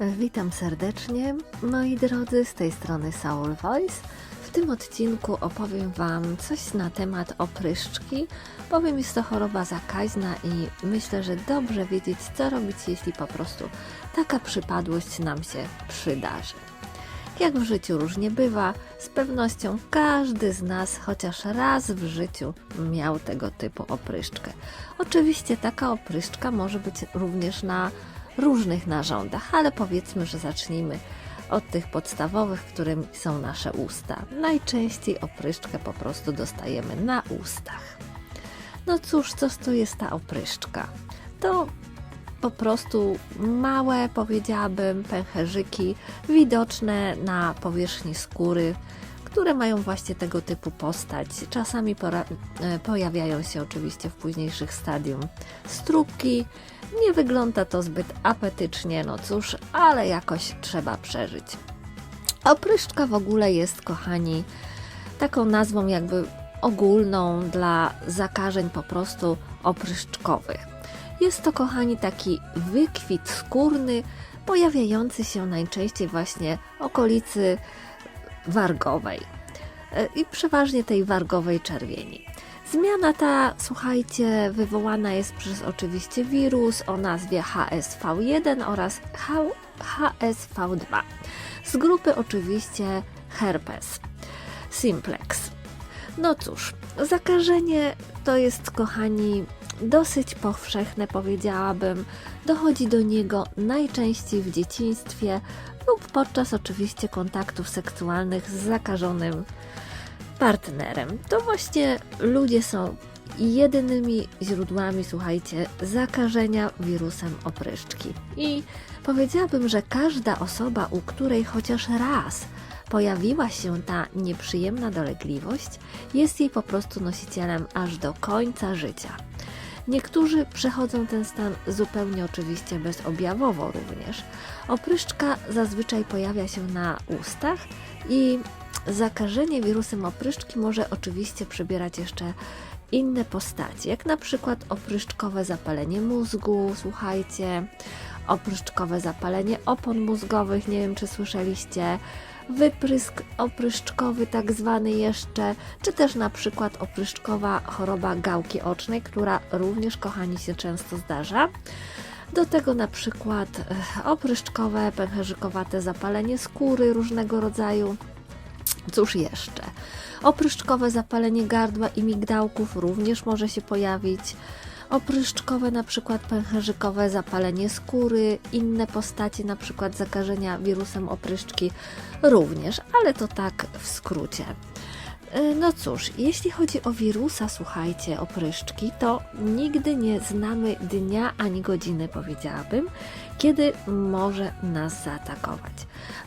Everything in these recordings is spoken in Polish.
Witam serdecznie, moi drodzy, z tej strony Soul Voice. W tym odcinku opowiem Wam coś na temat opryszczki, bowiem jest to choroba zakaźna i myślę, że dobrze wiedzieć, co robić, jeśli po prostu taka przypadłość nam się przydarzy. Jak w życiu różnie bywa, z pewnością każdy z nas chociaż raz w życiu miał tego typu opryszczkę. Oczywiście taka opryszczka może być również na różnych narządach, ale powiedzmy, że zacznijmy od tych podstawowych, którymi są nasze usta. Najczęściej opryszczkę po prostu dostajemy na ustach. No cóż, co to jest ta opryszczka? To po prostu małe, powiedziałabym, pęcherzyki widoczne na powierzchni skóry, które mają właśnie tego typu postać. Czasami e, pojawiają się oczywiście w późniejszych stadium strubki. Nie wygląda to zbyt apetycznie, no cóż, ale jakoś trzeba przeżyć. Opryszczka w ogóle jest, kochani, taką nazwą jakby ogólną dla zakażeń po prostu opryszczkowych. Jest to, kochani, taki wykwit skórny, pojawiający się najczęściej właśnie okolicy wargowej E, i przeważnie tej wargowej czerwieni. Zmiana ta, słuchajcie, wywołana jest przez oczywiście wirus o nazwie HSV1 oraz H- HSV2 z grupy oczywiście herpes simplex. No cóż, zakażenie to jest, kochani, dosyć powszechne, powiedziałabym. Dochodzi do niego najczęściej w dzieciństwie lub podczas oczywiście kontaktów seksualnych z zakażonym partnerem. To właśnie ludzie są jedynymi źródłami, słuchajcie, zakażenia wirusem opryszczki. I powiedziałabym, że każda osoba, u której chociaż raz pojawiła się ta nieprzyjemna dolegliwość, jest jej po prostu nosicielem aż do końca życia. Niektórzy przechodzą ten stan zupełnie oczywiście bezobjawowo również. Opryszczka zazwyczaj pojawia się na ustach i zakażenie wirusem opryszczki może oczywiście przybierać jeszcze inne postacie, jak na przykład opryszczkowe zapalenie mózgu, słuchajcie, opryszczkowe zapalenie opon mózgowych, nie wiem czy słyszeliście, wyprysk opryszczkowy tak zwany jeszcze, czy też na przykład opryszczkowa choroba gałki ocznej, która również, kochani, się często zdarza. Do tego na przykład e, opryszczkowe, pęcherzykowate zapalenie skóry różnego rodzaju. Cóż jeszcze? Opryszczkowe zapalenie gardła i migdałków również może się pojawić. Opryszczkowe, na przykład pęcherzykowe zapalenie skóry, inne postacie, na przykład zakażenia wirusem opryszczki również, ale to tak w skrócie. E, No cóż, jeśli chodzi o wirusa, słuchajcie, opryszczki, to nigdy nie znamy dnia ani godziny, powiedziałabym, kiedy może nas zaatakować.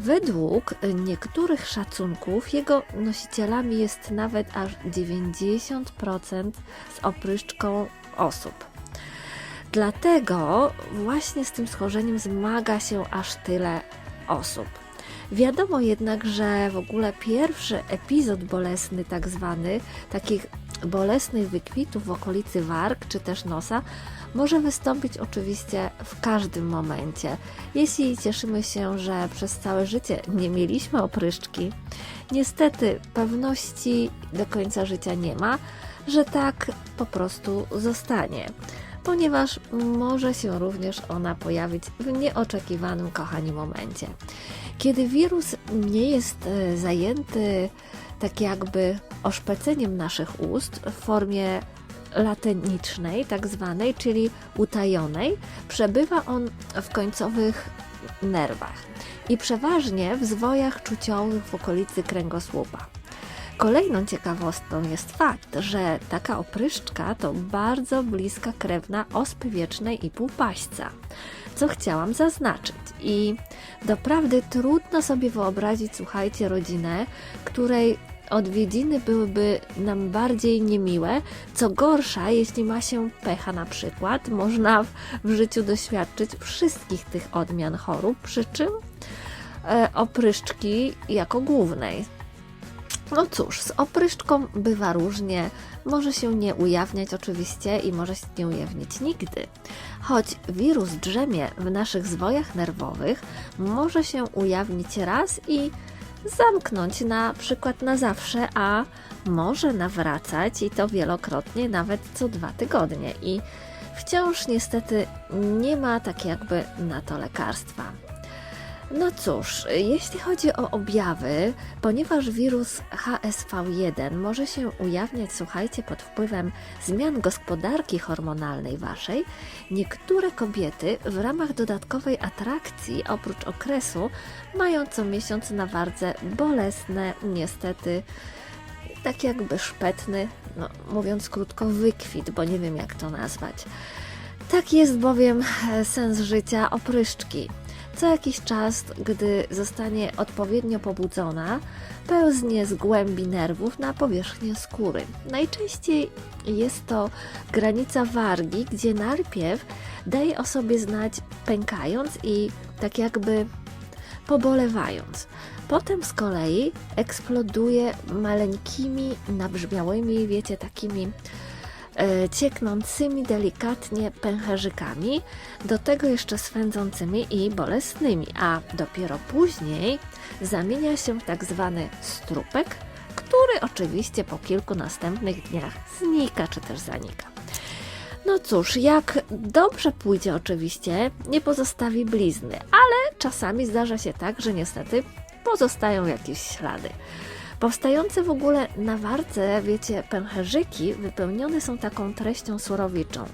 Według niektórych szacunków jego nosicielami jest nawet aż 90% z opryszczką osób. Dlatego właśnie z tym schorzeniem zmaga się aż tyle osób. Wiadomo jednak, że w ogóle pierwszy epizod bolesny, tak zwany, takich bolesnych wykwitów w okolicy warg czy też nosa, może wystąpić oczywiście w każdym momencie. Jeśli cieszymy się, że przez całe życie nie mieliśmy opryszczki, niestety pewności do końca życia nie ma, że tak po prostu zostanie ponieważ może się również ona pojawić w nieoczekiwanym, kochani, momencie. Kiedy wirus nie jest e, zajęty tak jakby oszpeceniem naszych ust w formie latenicznej, tak zwanej, czyli utajonej, przebywa on w końcowych nerwach i przeważnie w zwojach czuciowych w okolicy kręgosłupa. Kolejną ciekawostką jest fakt, że taka opryszczka to bardzo bliska krewna ospy wiecznej i półpaśca, co chciałam zaznaczyć. I doprawdy trudno sobie wyobrazić, słuchajcie, rodzinę, której odwiedziny byłyby nam bardziej niemiłe. Co gorsza, jeśli ma się pecha na przykład, można w, w życiu doświadczyć wszystkich tych odmian chorób, przy czym e, opryszczki jako głównej. No cóż, z opryszczką bywa różnie. Może się nie ujawniać oczywiście i może się nie ujawnić nigdy. Choć wirus drzemie w naszych zwojach nerwowych, może się ujawnić raz i zamknąć na przykład na zawsze, a może nawracać i to wielokrotnie, nawet co dwa tygodnie. I wciąż niestety nie ma tak jakby na to lekarstwa. No cóż, jeśli chodzi o objawy, ponieważ wirus HSV1 może się ujawniać, słuchajcie, pod wpływem zmian gospodarki hormonalnej waszej, niektóre kobiety w ramach dodatkowej atrakcji, oprócz okresu, mają co miesiąc na wardze bolesne, niestety, tak jakby szpetny, no, mówiąc krótko, wykwit, bo nie wiem jak to nazwać. Tak jest bowiem sens życia opryszczki. Co jakiś czas, gdy zostanie odpowiednio pobudzona, pełznie z głębi nerwów na powierzchnię skóry. Najczęściej jest to granica wargi, gdzie najpierw daje o sobie znać pękając i tak jakby pobolewając. Potem z kolei eksploduje maleńkimi, nabrzmiałymi, wiecie, takimi cieknącymi delikatnie pęcherzykami, do tego jeszcze swędzącymi i bolesnymi, a dopiero później zamienia się w tak zwany strupek, który oczywiście po kilku następnych dniach znika czy też zanika. No cóż, jak dobrze pójdzie oczywiście, nie pozostawi blizny, ale czasami zdarza się tak, że niestety pozostają jakieś ślady. Powstające w ogóle na warce, wiecie, pęcherzyki wypełnione są taką treścią surowiczą,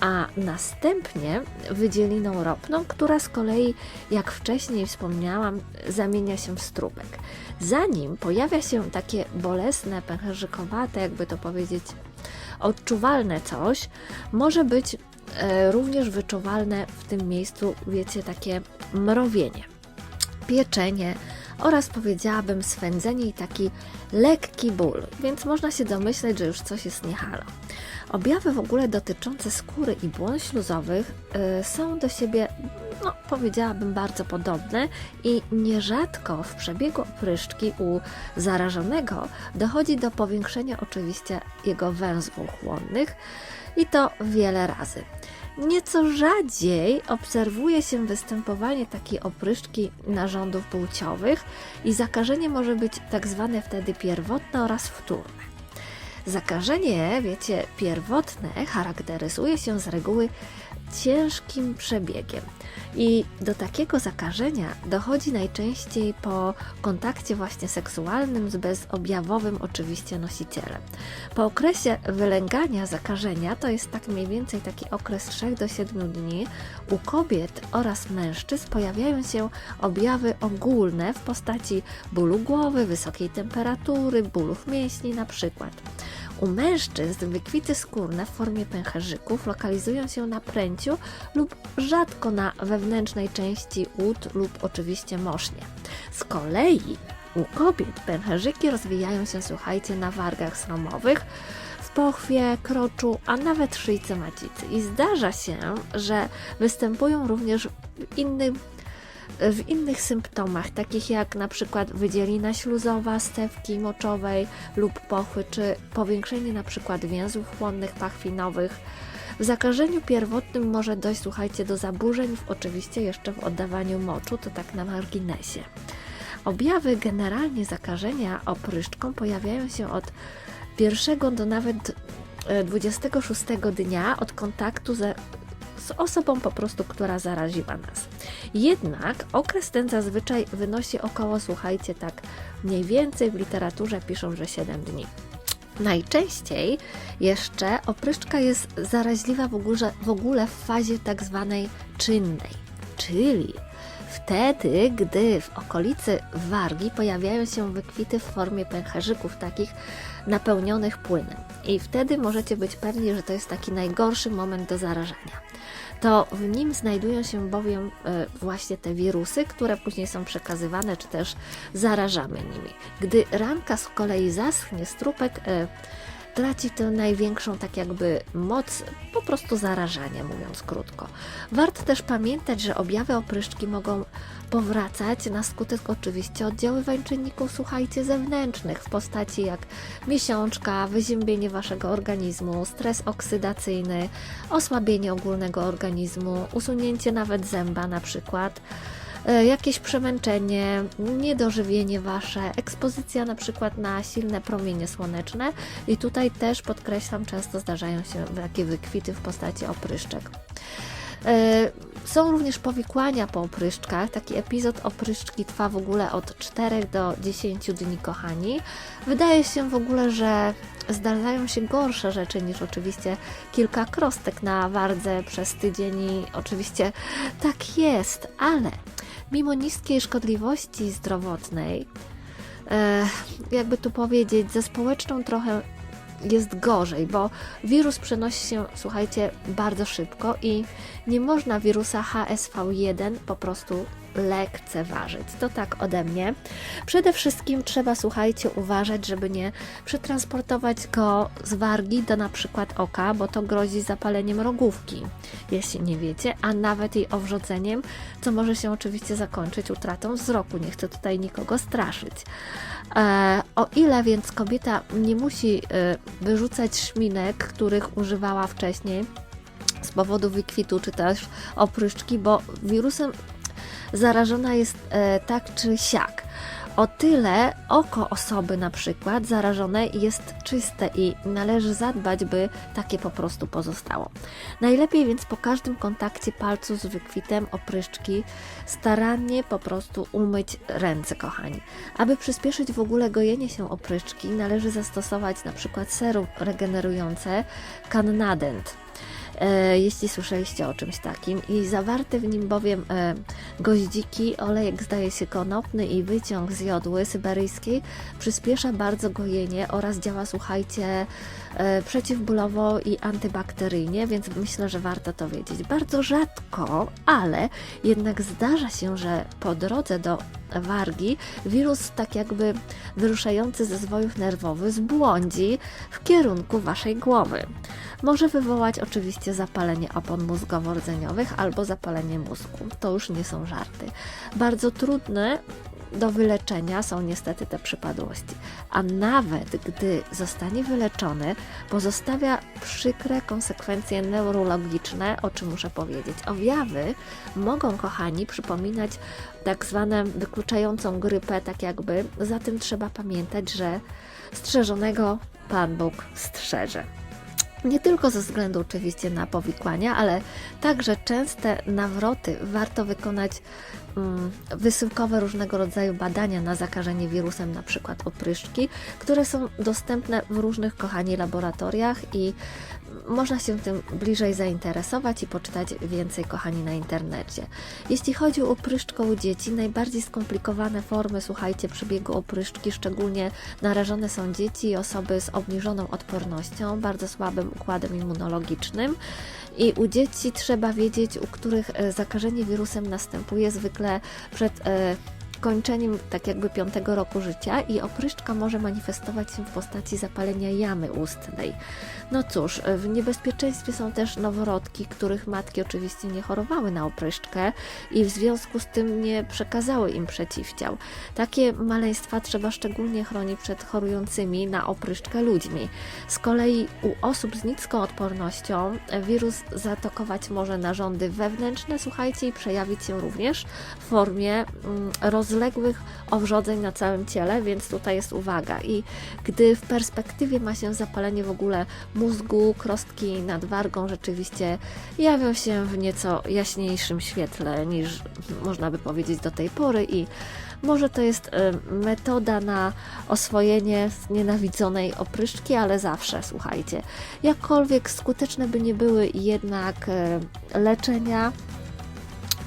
a następnie wydzieliną ropną, która z kolei, jak wcześniej wspomniałam, zamienia się w strupek. Zanim pojawia się takie bolesne, pęcherzykowate, jakby to powiedzieć, odczuwalne coś, może być e, również wyczuwalne w tym miejscu, wiecie, takie mrowienie, pieczenie oraz powiedziałabym swędzenie i taki lekki ból, więc można się domyśleć, że już coś jest niehalo. Objawy w ogóle dotyczące skóry i błon śluzowych y, są do siebie, no powiedziałabym, bardzo podobne i nierzadko w przebiegu opryszczki u zarażonego dochodzi do powiększenia oczywiście jego węzłów chłonnych i to wiele razy. Nieco rzadziej obserwuje się występowanie takiej opryszczki narządów płciowych i zakażenie może być tak zwane wtedy pierwotne oraz wtórne. Zakażenie, wiecie, pierwotne charakteryzuje się z reguły ciężkim przebiegiem. I do takiego zakażenia dochodzi najczęściej po kontakcie właśnie seksualnym z bezobjawowym oczywiście nosicielem. Po okresie wylęgania zakażenia, to jest tak mniej więcej taki okres 3 do 7 dni, u kobiet oraz mężczyzn pojawiają się objawy ogólne w postaci bólu głowy, wysokiej temperatury, bólów mięśni na przykład. U mężczyzn wykwity skórne w formie pęcherzyków lokalizują się na pręciu lub rzadko na wewnętrznej części ud lub oczywiście mosznie. Z kolei u kobiet pęcherzyki rozwijają się, słuchajcie, na wargach sromowych, w pochwie, kroczu, a nawet szyjce macicy. I zdarza się, że występują również w innym w innych symptomach, takich jak na przykład wydzielina śluzowa, stewki moczowej lub pochwy, czy powiększenie na przykład więzów chłonnych pachwinowych. W zakażeniu pierwotnym może dojść, słuchajcie, do zaburzeń, oczywiście jeszcze w oddawaniu moczu, to tak na marginesie. Objawy generalnie zakażenia opryszczką pojawiają się od pierwszego do nawet e, 26 dnia od kontaktu ze, z osobą po prostu, która zaraziła nas. Jednak okres ten zazwyczaj wynosi około, słuchajcie, tak mniej więcej w literaturze piszą, że 7 dni. Najczęściej jeszcze opryszczka jest zaraźliwa w ogóle, w ogóle w fazie tak zwanej czynnej, czyli wtedy, gdy w okolicy wargi pojawiają się wykwity w formie pęcherzyków takich napełnionych płynem. I wtedy możecie być pewni, że to jest taki najgorszy moment do zarażenia to w nim znajdują się bowiem e, właśnie te wirusy, które później są przekazywane, czy też zarażamy nimi. Gdy ranka z kolei zaschnie, strupek e, traci tę największą tak jakby moc po prostu zarażania, mówiąc krótko. Warto też pamiętać, że objawy opryszczki mogą powracać na skutek oczywiście oddziaływań czynników, słuchajcie, zewnętrznych w postaci jak miesiączka, wyziębienie waszego organizmu, stres oksydacyjny, osłabienie ogólnego organizmu, usunięcie nawet zęba na przykład e, jakieś przemęczenie, niedożywienie wasze, ekspozycja na przykład na silne promienie słoneczne i tutaj też podkreślam, często zdarzają się takie wykwity w postaci opryszczek. E, Są również powikłania po opryszczkach. Taki epizod opryszczki trwa w ogóle od 4 do 10 dni, kochani. Wydaje się w ogóle, że zdarzają się gorsze rzeczy niż oczywiście kilka krostek na wardze przez tydzień i oczywiście tak jest, ale mimo niskiej szkodliwości zdrowotnej, e, jakby tu powiedzieć, ze społeczną trochę jest gorzej, bo wirus przenosi się, słuchajcie, bardzo szybko i nie można wirusa HSV1 po prostu lekceważyć. To tak ode mnie. Przede wszystkim trzeba, słuchajcie, uważać, żeby nie przetransportować go z wargi do na przykład oka, bo to grozi zapaleniem rogówki, jeśli nie wiecie, a nawet jej owrzoceniem, co może się oczywiście zakończyć utratą wzroku. Nie chcę tutaj nikogo straszyć. E, o ile więc kobieta nie musi e, wyrzucać szminek, których używała wcześniej z powodu wykwitu czy też opryszczki, bo wirusem zarażona jest e, tak czy siak. O tyle oko osoby na przykład zarażonej jest czyste i należy zadbać, by takie po prostu pozostało. Najlepiej więc po każdym kontakcie palcu z wykwitem opryszczki starannie po prostu umyć ręce, kochani. Aby przyspieszyć w ogóle gojenie się opryszczki, należy zastosować na przykład serum regenerujące Cannadent. E, jeśli słyszeliście o czymś takim. I zawarte w nim bowiem e, goździki, olejek zdaje się konopny i wyciąg z jodły syberyjskiej przyspiesza bardzo gojenie oraz działa, słuchajcie, e, przeciwbólowo i antybakteryjnie, więc myślę, że warto to wiedzieć. Bardzo rzadko, ale jednak zdarza się, że po drodze do wargi wirus tak jakby wyruszający ze zwojów nerwowych zbłądzi w kierunku waszej głowy. Może wywołać oczywiście zapalenie opon mózgowo-rdzeniowych albo zapalenie mózgu. To już nie są żarty. Bardzo trudne do wyleczenia są niestety te przypadłości. A nawet gdy zostanie wyleczony, pozostawia przykre konsekwencje neurologiczne, o czym muszę powiedzieć. Objawy mogą, kochani, przypominać tak zwaną wykluczającą grypę, tak jakby. Zatem trzeba pamiętać, że strzeżonego Pan Bóg strzeże. Nie tylko ze względu oczywiście na powikłania, ale także częste nawroty warto wykonać mm, wysyłkowe różnego rodzaju badania na zakażenie wirusem, na przykład opryszczki, które są dostępne w różnych, kochani, laboratoriach i można się tym bliżej zainteresować i poczytać więcej, kochani, na internecie. Jeśli chodzi o opryszczkę u dzieci, najbardziej skomplikowane formy, słuchajcie, przebiegu opryszczki, szczególnie narażone są dzieci i osoby z obniżoną odpornością, bardzo słabym układem immunologicznym. I u dzieci trzeba wiedzieć, u których e, zakażenie wirusem następuje zwykle przed e, kończeniem tak jakby piątego roku życia i opryszczka może manifestować się w postaci zapalenia jamy ustnej. No cóż, w niebezpieczeństwie są też noworodki, których matki oczywiście nie chorowały na opryszczkę i w związku z tym nie przekazały im przeciwciał. Takie maleństwa trzeba szczególnie chronić przed chorującymi na opryszczkę ludźmi. Z kolei u osób z niską odpornością wirus zaatakować może narządy wewnętrzne, słuchajcie, i przejawić się również w formie mm, rozległych owrzodzeń na całym ciele, więc tutaj jest uwaga. I gdy w perspektywie ma się zapalenie w ogóle mózgu, krostki nad wargą rzeczywiście jawią się w nieco jaśniejszym świetle niż można by powiedzieć do tej pory i może to jest y, metoda na oswojenie znienawidzonej opryszczki, ale zawsze, słuchajcie, jakkolwiek skuteczne by nie były jednak y, leczenia,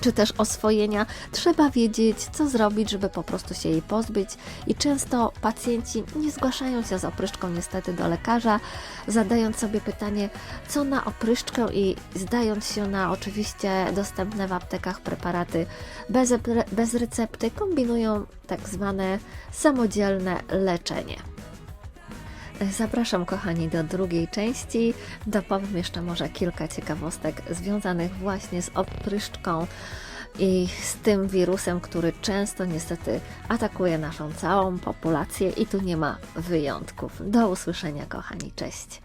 czy też oswojenia, trzeba wiedzieć, co zrobić, żeby po prostu się jej pozbyć. I często pacjenci nie zgłaszają się z opryszczką niestety do lekarza, zadając sobie pytanie, co na opryszczkę i zdając się na oczywiście dostępne w aptekach preparaty bez, bez recepty, kombinują tak zwane samodzielne leczenie. Zapraszam, kochani, do drugiej części. Dopowiem jeszcze może kilka ciekawostek związanych właśnie z opryszczką i z tym wirusem, który często niestety atakuje naszą całą populację i tu nie ma wyjątków. Do usłyszenia, kochani, cześć.